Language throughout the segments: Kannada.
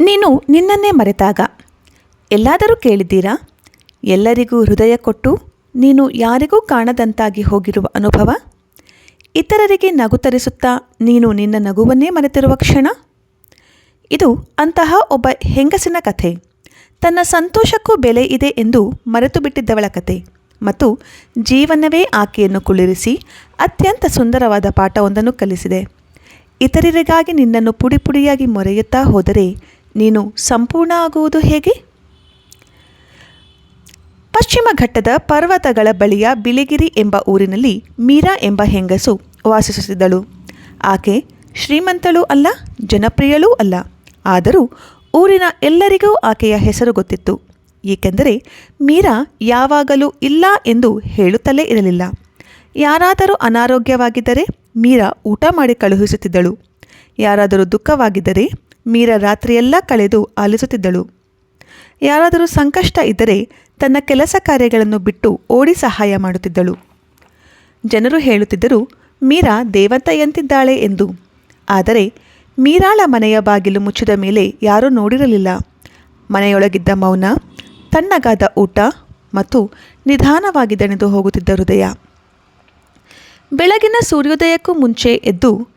ನೀನು ನಿನ್ನನ್ನೇ ಮರೆತಾಗ. ಎಲ್ಲಾದರೂ ಕೇಳಿದ್ದೀರಾ? ಎಲ್ಲರಿಗೂ ಹೃದಯ ಕೊಟ್ಟು ನೀನು ಯಾರಿಗೂ ಕಾಣದಂತಾಗಿ ಹೋಗಿರುವ ಅನುಭವ? ಇತರರಿಗೆ ನಗು ತರಿಸುತ್ತಾ ನೀನು ನಿನ್ನ ನಗುವನ್ನೇ ಮರೆತಿರುವ ಕ್ಷಣ? ಇದು ಅಂತಹ ಒಬ್ಬ ಹೆಂಗಸಿನ ಕಥೆ. ತನ್ನ ಸಂತೋಷಕ್ಕೂ ಬೆಲೆ ಇದೆ ಎಂದು ಮರೆತು ಬಿಟ್ಟಿದ್ದವಳ ಕತೆ. ಮತ್ತು ಜೀವನವೇ ಆಕೆಯನ್ನು ಕುಳಿರಿಸಿ ಅತ್ಯಂತ ಸುಂದರವಾದ ಪಾಠವೊಂದನ್ನು ಕಲಿಸಿದೆ. ಇತರರಿಗಾಗಿ ನಿನ್ನನ್ನು ಪುಡಿ ಪುಡಿಯಾಗಿ ಮೊರೆಯುತ್ತಾ ಹೋದರೆ ನೀನು ಸಂಪೂರ್ಣ ಆಗುವುದು ಹೇಗೆ? ಪಶ್ಚಿಮ ಘಟ್ಟದ ಪರ್ವತಗಳ ಬಳಿಯ ಬಿಳಿಗಿರಿ ಎಂಬ ಊರಿನಲ್ಲಿ ಮೀರಾ ಎಂಬ ಹೆಂಗಸು ವಾಸಿಸುತ್ತಿದ್ದಳು. ಆಕೆ ಶ್ರೀಮಂತಳೂ ಅಲ್ಲ, ಜನಪ್ರಿಯಳೂ ಅಲ್ಲ. ಆದರೂ ಊರಿನ ಎಲ್ಲರಿಗೂ ಆಕೆಯ ಹೆಸರು ಗೊತ್ತಿತ್ತು. ಏಕೆಂದರೆ ಮೀರಾ ಯಾವಾಗಲೂ ಇಲ್ಲ ಎಂದು ಹೇಳುತ್ತಲೇ ಇರಲಿಲ್ಲ. ಯಾರಾದರೂ ಅನಾರೋಗ್ಯವಾಗಿದ್ದರೆ ಮೀರಾ ಊಟ ಮಾಡಿ ಕಳುಹಿಸುತ್ತಿದ್ದಳು. ಯಾರಾದರೂ ದುಃಖವಾಗಿದ್ದರೆ ಮೀರಾ ರಾತ್ರಿಯೆಲ್ಲ ಕಳೆದು ಆಲಿಸುತ್ತಿದ್ದಳು. ಯಾರಾದರೂ ಸಂಕಷ್ಟ ಇದ್ದರೆ ತನ್ನ ಕೆಲಸ ಕಾರ್ಯಗಳನ್ನು ಬಿಟ್ಟು ಓಡಿ ಸಹಾಯ ಮಾಡುತ್ತಿದ್ದಳು. ಜನರು ಹೇಳುತ್ತಿದ್ದರು, ಮೀರಾ ದೇವತೆಯಂತಿದ್ದಾಳೆ ಎಂದು. ಆದರೆ ಮೀರಾಳ ಮನೆಯ ಬಾಗಿಲು ಮುಚ್ಚಿದ ಮೇಲೆ ಯಾರೂ ನೋಡಿರಲಿಲ್ಲ. ಮನೆಯೊಳಗಿದ್ದ ಮೌನ, ತಣ್ಣಗಾದ ಊಟ ಮತ್ತು ನಿಧಾನವಾಗಿ ದಣಿದು ಹೋಗುತ್ತಿದ್ದ ಹೃದಯ. ಬೆಳಗಿನ ಸೂರ್ಯೋದಯಕ್ಕೂ ಮುಂಚೆ ಎದ್ದು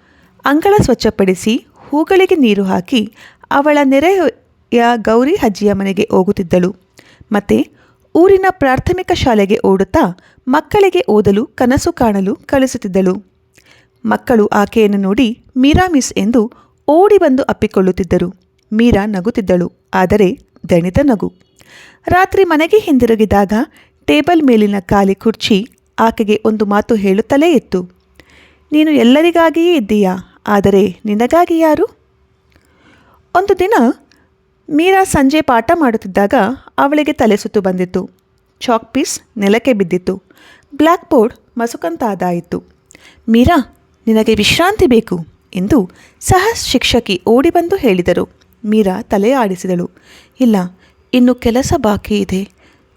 ಅಂಗಳ ಸ್ವಚ್ಛಪಡಿಸಿ ಹೂಗಳಿಗೆ ನೀರು ಹಾಕಿ ಅವಳ ನೆರೆಯ ಗೌರಿ ಅಜ್ಜಿಯ ಮನೆಗೆ ಹೋಗುತ್ತಿದ್ದಳು. ಮತ್ತೆ ಊರಿನ ಪ್ರಾಥಮಿಕ ಶಾಲೆಗೆ ಓಡುತ್ತಾ ಮಕ್ಕಳಿಗೆ ಓದಲು, ಕನಸು ಕಾಣಲು ಕಳಿಸುತ್ತಿದ್ದಳು. ಮಕ್ಕಳು ಆಕೆಯನ್ನು ನೋಡಿ, ಮೀರಾ ಮಿಸ್ ಎಂದು ಓಡಿ ಬಂದು ಅಪ್ಪಿಕೊಳ್ಳುತ್ತಿದ್ದರು. ಮೀರಾ ನಗುತ್ತಿದ್ದಳು, ಆದರೆ ದಣಿದ ನಗು. ರಾತ್ರಿ ಮನೆಗೆ ಹಿಂದಿರುಗಿದಾಗ ಟೇಬಲ್ ಮೇಲಿನ ಖಾಲಿ ಕುರ್ಚಿ ಆಕೆಗೆ ಒಂದು ಮಾತು ಹೇಳುತ್ತಲೇ ಇತ್ತು. ನೀನು ಎಲ್ಲರಿಗಾಗಿಯೇ ಇದ್ದೀಯಾ? ಆದರೆ ನಿನಗಾಗಿ ಯಾರು? ಒಂದು ದಿನ ಮೀರಾ ಸಂಜೆ ಪಾಠ ಮಾಡುತ್ತಿದ್ದಾಗ ಅವಳಿಗೆ ತಲೆ ಸುತ್ತು ಬಂದಿತ್ತು. ಚಾಕ್ ಪೀಸ್ ನೆಲಕ್ಕೆ ಬಿದ್ದಿತ್ತು. Black board ಮಸುಕಂತಾದಾಯಿತು. ಮೀರಾ, ನಿನಗೆ ವಿಶ್ರಾಂತಿ ಬೇಕು ಎಂದು ಸಹ ಶಿಕ್ಷಕಿ ಓಡಿ ಬಂದು ಹೇಳಿದರು. ಮೀರಾ ತಲೆ ಆಡಿಸಿದಳು. ಇಲ್ಲ, ಇನ್ನು ಕೆಲಸ ಬಾಕಿ ಇದೆ.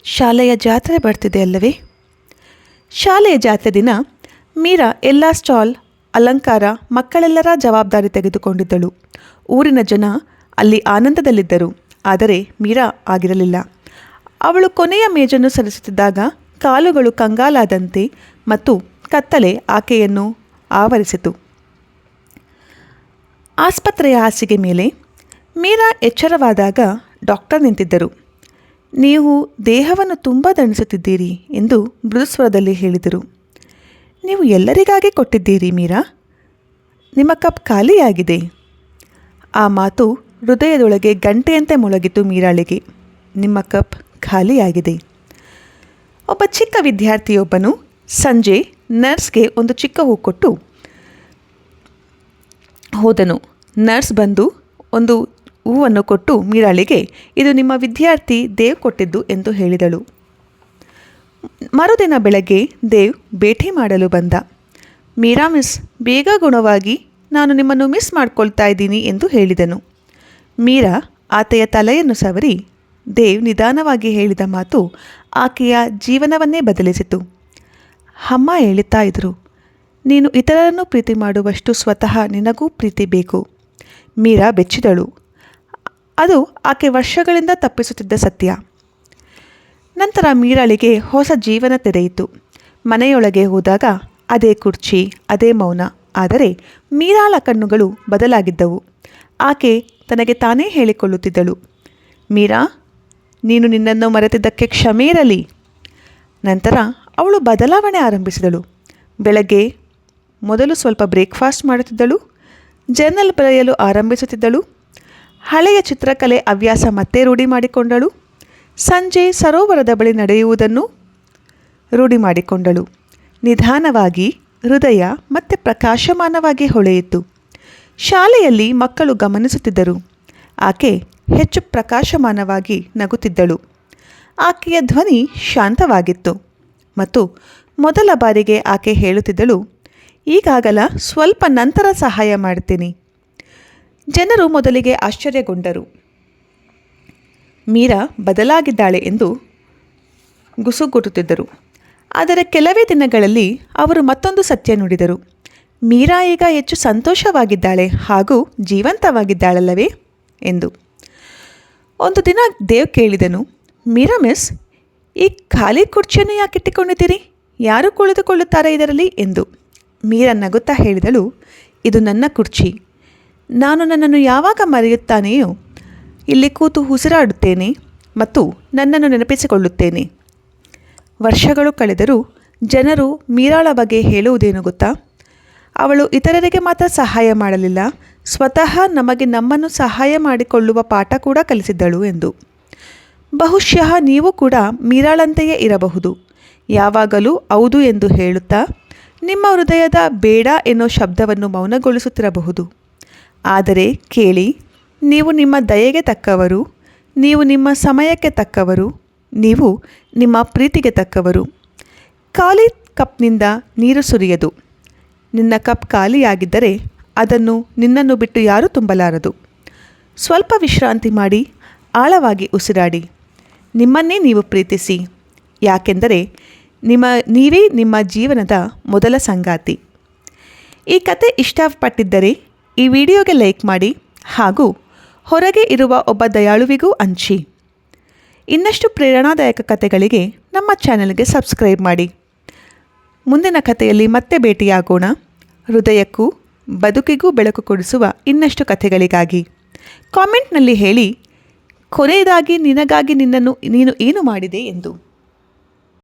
ಶಾಲೆಯ ಜಾತ್ರೆ ಬರ್ತಿದೆ ಅಲ್ಲವೇ? ಶಾಲೆಯ ಜಾತ್ರೆ ದಿನ ಮೀರಾ ಎಲ್ಲ ಸ್ಟಾಲ್ ಅಲಂಕಾರ ಮಕ್ಕಳೆಲ್ಲರ ಜವಾಬ್ದಾರಿ ತೆಗೆದುಕೊಂಡಿದ್ದಳು. ಊರಿನ ಜನ ಅಲ್ಲಿ ಆನಂದದಲ್ಲಿದ್ದರು, ಆದರೆ ಮೀರಾ ಆಗಿರಲಿಲ್ಲ. ಅವಳು ಕೊನೆಯ ಮೇಜನ್ನು ಸರಿಸುತ್ತಿದ್ದಾಗ ಕಾಲುಗಳು ಕಂಗಾಲಾದಂತೆ ಮತ್ತು ಕತ್ತಲೆ ಆಕೆಯನ್ನು ಆವರಿಸಿತು. ಆಸ್ಪತ್ರೆಯ ಹಾಸಿಗೆ ಮೇಲೆ ಮೀರಾ ಎಚ್ಚರವಾದಾಗ ಡಾಕ್ಟರ್ ನಿಂತಿದ್ದರು. ನೀವು ದೇಹವನ್ನು ತುಂಬ ದಣಿಸುತ್ತಿದ್ದೀರಿ ಎಂದು ಮೃದುಸ್ವರದಲ್ಲಿ ಹೇಳಿದರು. ನೀವು ಎಲ್ಲರಿಗಾಗಿ ಕೊಟ್ಟಿದ್ದೀರಿ ಮೀರಾ? ನಿಮ್ಮ ಕಪ್ ಖಾಲಿಯಾಗಿದೆ. ಆ ಮಾತು ಹೃದಯದೊಳಗೆ ಗಂಟೆಯಂತೆ ಮೊಳಗಿತು ಮೀರಾಳಿಗೆ. ನಿಮ್ಮ ಕಪ್ ಖಾಲಿಯಾಗಿದೆ. ಒಬ್ಬ ಚಿಕ್ಕ ವಿದ್ಯಾರ್ಥಿಯೊಬ್ಬನು ಸಂಜೆ ನರ್ಸ್ಗೆ ಒಂದು ಚಿಕ್ಕ ಹೂ ಕೊಟ್ಟು ಹೋದನು. ನರ್ಸ್ ಬಂದು ಒಂದು ಹೂವನ್ನು ಕೊಟ್ಟು ಮೀರಾಳಿಗೆ, ಇದು ನಿಮ್ಮ ವಿದ್ಯಾರ್ಥಿ ದೇವ್ ಕೊಟ್ಟಿದ್ದು ಎಂದು ಹೇಳಿದಳು. ಮರುದಿನ ಬೆಳಗ್ಗೆ ದೇವ್ ಭೇಟಿ ಮಾಡಲು ಬಂದ. ಮೀರಾ ಮಿಸ್, ಬೇಗ ಗುಣವಾಗಿ ನಾನು ನಿಮ್ಮನ್ನು ಮಿಸ್ ಮಾಡ್ಕೊಳ್ತಾ ಇದ್ದೀನಿ ಎಂದು ಹೇಳಿದನು. ಮೀರಾ ಆತೆಯ ತಲೆಯನ್ನು ಸವರಿ ದೇವ್ ನಿಧಾನವಾಗಿ ಹೇಳಿದ ಮಾತು ಆಕೆಯ ಜೀವನವನ್ನೇ ಬದಲಿಸಿತು. ಅಮ್ಮ ಹೇಳುತ್ತಾ ಇದ್ದರು ನೀನು ಇತರರನ್ನು ಪ್ರೀತಿ ಮಾಡುವಷ್ಟು ಸ್ವತಃ ನಿನಗೂ ಪ್ರೀತಿ ಬೇಕು. ಮೀರಾ ಬೆಚ್ಚಿದಳು. ಅದು ಆಕೆ ವರ್ಷಗಳಿಂದ ತಪ್ಪಿಸುತ್ತಿದ್ದ ಸತ್ಯ. ನಂತರ ಮೀರಾಳಿಗೆ ಹೊಸ ಜೀವನ ತೆರೆಯಿತು. ಮನೆಯೊಳಗೆ ಹೋದಾಗ ಅದೇ ಕುರ್ಚಿ, ಅದೇ ಮೌನ. ಆದರೆ ಮೀರಾಳ ಕಣ್ಣುಗಳು ಬದಲಾಗಿದ್ದವು. ಆಕೆ ತನಗೆ ತಾನೇ ಹೇಳಿಕೊಳ್ಳುತ್ತಿದ್ದಳು. ಮೀರಾ, ನೀನು ನಿನ್ನನ್ನು ಮರೆತಿದ್ದಕ್ಕೆ ಕ್ಷಮೆ ಇರಲಿ. ನಂತರ ಅವಳು ಬದಲಾವಣೆ ಆರಂಭಿಸಿದಳು. ಬೆಳಗ್ಗೆ ಮೊದಲು ಸ್ವಲ್ಪ ಬ್ರೇಕ್ಫಾಸ್ಟ್ ಮಾಡುತ್ತಿದ್ದಳು. ಜರ್ನಲ್ ಬರೆಯಲು ಆರಂಭಿಸುತ್ತಿದ್ದಳು. ಹಳೆಯ ಚಿತ್ರಕಲೆ ಹವ್ಯಾಸ ಮತ್ತೆ ರೂಢಿ ಮಾಡಿಕೊಂಡಳು. ಸಂಜೆ ಸರೋವರದ ಬಳಿ ನಡೆಯುವುದನ್ನು ರೂಢಿ ಮಾಡಿಕೊಂಡಳು. ನಿಧಾನವಾಗಿ ಹೃದಯ ಮತ್ತೆ ಪ್ರಕಾಶಮಾನವಾಗಿ ಹೊಳೆಯಿತು. ಶಾಲೆಯಲ್ಲಿ ಮಕ್ಕಳು ಗಮನಿಸುತ್ತಿದ್ದರು. ಆಕೆ ಹೆಚ್ಚು ಪ್ರಕಾಶಮಾನವಾಗಿ ನಗುತ್ತಿದ್ದಳು. ಆಕೆಯ ಧ್ವನಿ ಶಾಂತವಾಗಿತ್ತು ಮತ್ತು ಮೊದಲ ಬಾರಿಗೆ ಆಕೆ ಹೇಳುತ್ತಿದ್ದಳು, ಈಗಾಗಲ ಸ್ವಲ್ಪ ನಂತರ ಸಹಾಯ ಮಾಡ್ತೀನಿ. ಜನರು ಮೊದಲಿಗೆ ಆಶ್ಚರ್ಯಗೊಂಡರು. ಮೀರಾ ಬದಲಾಗಿದ್ದಾಳೆ ಎಂದು ಗುಸುಗುಟ್ಟುತ್ತಿದ್ದರು ಆದರೆ ಕೆಲವೇ ದಿನಗಳಲ್ಲಿ ಅವರು ಮತ್ತೊಂದು ಸತ್ಯ ನುಡಿದರು. ಮೀರಾ ಈಗ ಹೆಚ್ಚು ಸಂತೋಷವಾಗಿದ್ದಾಳೆ ಹಾಗೂ ಜೀವಂತವಾಗಿದ್ದಾಳಲ್ಲವೇ ಎಂದು. ಒಂದು ದಿನ ದೇವ್ ಕೇಳಿದನು, ಮೀರಾ ಮಿಸ್, ಈ ಖಾಲಿ ಕುರ್ಚಿಯನ್ನು ಯಾಕೆ ಇಟ್ಟುಕೊಂಡಿದ್ದೀರಿ? ಯಾರು ಕುಳಿತುಕೊಳ್ಳುತ್ತಾರೆ ಇದರಲ್ಲಿ? ಎಂದು. ಮೀರಾ ನಗುತ್ತಾ ಹೇಳಿದಳು, ಇದು ನನ್ನ ಕುರ್ಚಿ. ನಾನು ನನ್ನನ್ನು ಯಾವಾಗ ಮರೆಯುತ್ತಾನೆಯೋ ಇಲ್ಲಿ ಕೂತು ಉಸಿರಾಡುತ್ತೇನೆ ಮತ್ತು ನನ್ನನ್ನು ನೆನಪಿಸಿಕೊಳ್ಳುತ್ತೇನೆ. ವರ್ಷಗಳು ಕಳೆದರೂ ಜನರು ಮೀರಾಳ ಬಗ್ಗೆ ಹೇಳುವುದೇನು ಗೊತ್ತಾ? ಅವಳು ಇತರರಿಗೆ ಮಾತ್ರ ಸಹಾಯ ಮಾಡಲಿಲ್ಲ. ಸ್ವತಃ ನಮಗೆ ನಮ್ಮನ್ನು ಸಹಾಯ ಮಾಡಿಕೊಳ್ಳುವ ಪಾಠ ಕೂಡ ಕಲಿಸಿದ್ದಳು ಎಂದು. ಬಹುಶಃ ನೀವು ಕೂಡ ಮೀರಾಳಂತೆಯೇ ಇರಬಹುದು. ಯಾವಾಗಲೂ ಹೌದು ಎಂದು ಹೇಳುತ್ತಾ, ನಿಮ್ಮ ಹೃದಯದ ಬೇಡ ಎನ್ನುವ ಶಬ್ದವನ್ನು ಮೌನಗೊಳಿಸುತ್ತಿರಬಹುದು. ಆದರೆ ಕೇಳಿ ನೀವು ನಿಮ್ಮ ದಯೆಗೆ ತಕ್ಕವರು, ನೀವು ನಿಮ್ಮ ಸಮಯಕ್ಕೆ ತಕ್ಕವರು, ನೀವು ನಿಮ್ಮ ಪ್ರೀತಿಗೆ ತಕ್ಕವರು. ಖಾಲಿ ಕಪ್ನಿಂದ ನೀರು ಸುರಿಯದು. ನಿನ್ನ ಕಪ್ ಖಾಲಿಯಾಗಿದ್ದರೆ ಅದನ್ನು ನಿನ್ನನ್ನು ಬಿಟ್ಟು ಯಾರೂ ತುಂಬಲಾರದು. ಸ್ವಲ್ಪ ವಿಶ್ರಾಂತಿ ಮಾಡಿ, ಆಳವಾಗಿ ಉಸಿರಾಡಿ. ನಿಮ್ಮನ್ನೇ ನೀವು ಪ್ರೀತಿಸಿ. ಯಾಕೆಂದರೆ ನಿಮ್ಮ, ನೀವೇ ನಿಮ್ಮ ಜೀವನದ ಮೊದಲ ಸಂಗಾತಿ. ಈ ಕತೆ ಇಷ್ಟಪಟ್ಟಿದ್ದರೆ ಈ ವಿಡಿಯೋಗೆ ಲೈಕ್ ಮಾಡಿ ಹಾಗೂ ಹೊರಗೆ ಇರುವ ಒಬ್ಬ ದಯಾಳುವಿಗೂ ಹಂಚಿ ಇನ್ನಷ್ಟು ಪ್ರೇರಣಾದಾಯಕ ಕಥೆಗಳಿಗೆ ನಮ್ಮ ಚಾನೆಲ್ಗೆ ಸಬ್ಸ್ಕ್ರೈಬ್ ಮಾಡಿ. ಮುಂದಿನ ಕಥೆಯಲ್ಲಿ ಮತ್ತೆ ಭೇಟಿಯಾಗೋಣ. ಹೃದಯಕ್ಕೂ ಬದುಕಿಗೂ ಬೆಳಕು ಕೊಡಿಸುವ ಇನ್ನಷ್ಟು ಕಥೆಗಳಿಗಾಗಿ. ಕಾಮೆಂಟ್ನಲ್ಲಿ ಹೇಳಿ, ಕೊನೆಯದಾಗಿ ನಿನಗಾಗಿ ನಿನ್ನನ್ನು ನೀನು ಏನು ಮಾಡಿದೆ ಎಂದು.